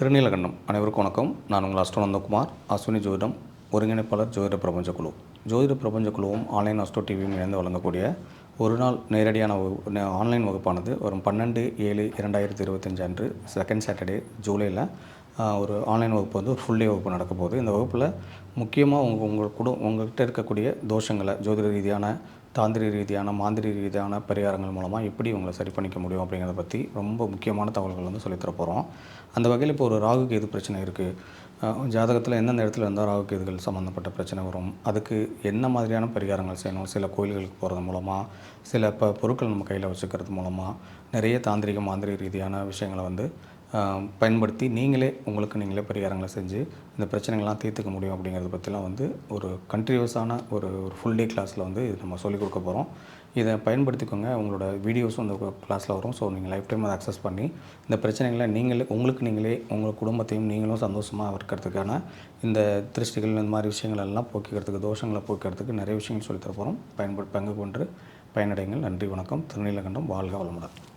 திருநீலகண்டம். அனைவருக்கும் வணக்கம். நான் உங்கள் அஸ்டோனந்தகுமார் அஸ்வினி ஜோதிடம் ஒருங்கிணைப்பாளர் ஜோதிட பிரபஞ்ச குழு. ஜோதிட பிரபஞ்ச குழுவும் ஆன்லைன் அஸ்டோ டிவியும் இணைந்து வழங்கக்கூடிய ஒரு நாள் நேரடியான வகுப்பு ஆன்லைன் வகுப்பானது வரும் பன்னெண்டு ஏழு இரண்டாயிரத்தி இருபத்தஞ்சு அன்று செகண்ட் சாட்டர்டே ஜூலையில் ஒரு ஆன்லைன் வகுப்பு வந்து ஒரு ஃபுல் டே வகுப்பு நடக்க போகுது. இந்த வகுப்பில் முக்கியமாக உங்கள் உங்கள் கூட உங்கள்கிட்ட இருக்கக்கூடிய தோஷங்களை ஜோதிட ரீதியான தாந்திரிக ரீதியான மாந்திரிக ரீதியான பரிகாரங்கள் மூலமாக எப்படி உங்களை சரி பண்ணிக்க முடியும் அப்படிங்கிறத பற்றி ரொம்ப முக்கியமான தகவல்கள் வந்து சொல்லித்தர போகிறோம் அந்த வகையில் இப்போ ஒரு ராகு கேது பிரச்சனை இருக்குது ஜாதகத்தில் எந்தெந்த இடத்துல இருந்தால் ராகு கேதுகள் சம்மந்தப்பட்ட பிரச்சனை வரும்? அதுக்கு என்ன மாதிரியான பரிகாரங்கள் செய்யணும்? சில கோயில்களுக்கு போகிறது மூலமாக சில இப்போ பொருட்கள் நம்ம கையில் வச்சுக்கிறது மூலமாக நிறைய தாந்திரிக மாந்திரிக ரீதியான விஷயங்களை வந்து பயன்படுத்தி நீங்களே உங்களுக்கு நீங்களே பரிகாரங்களை செஞ்சு இந்த பிரச்சனைகள்லாம் தீர்த்துக்க முடியும் அப்படிங்கிறத பற்றிலாம் வந்து ஒரு கண்டினியூஸான ஒரு ஒரு ஃபுல் டே கிளாஸில் வந்து இது நம்ம சொல்லிக் கொடுக்க போகிறோம் இதை பயன்படுத்திக்கோங்க. உங்களோட வீடியோஸும் இந்த கிளாஸில் வரும். ஸோ நீங்கள் லைஃப் டைம் அதை அக்சஸ் பண்ணி இந்த பிரச்சனைகளை நீங்களே உங்களுக்கு நீங்களே உங்கள் குடும்பத்தையும் நீங்களும் சந்தோஷமாக இருக்கிறதுக்கான இந்த திருஷ்டிகள் இந்த மாதிரி விஷயங்கள் எல்லாம் போக்கிக்கிறதுக்கு தோஷங்களை போக்கிறதுக்கு நிறைய விஷயங்கள் சொல்லித்தர போகிறோம் பயன்படு பங்கு கொண்டு பயனடைங்கள் நன்றி வணக்கம். திருநீலகண்டம். வாழ்க வளமுடன்.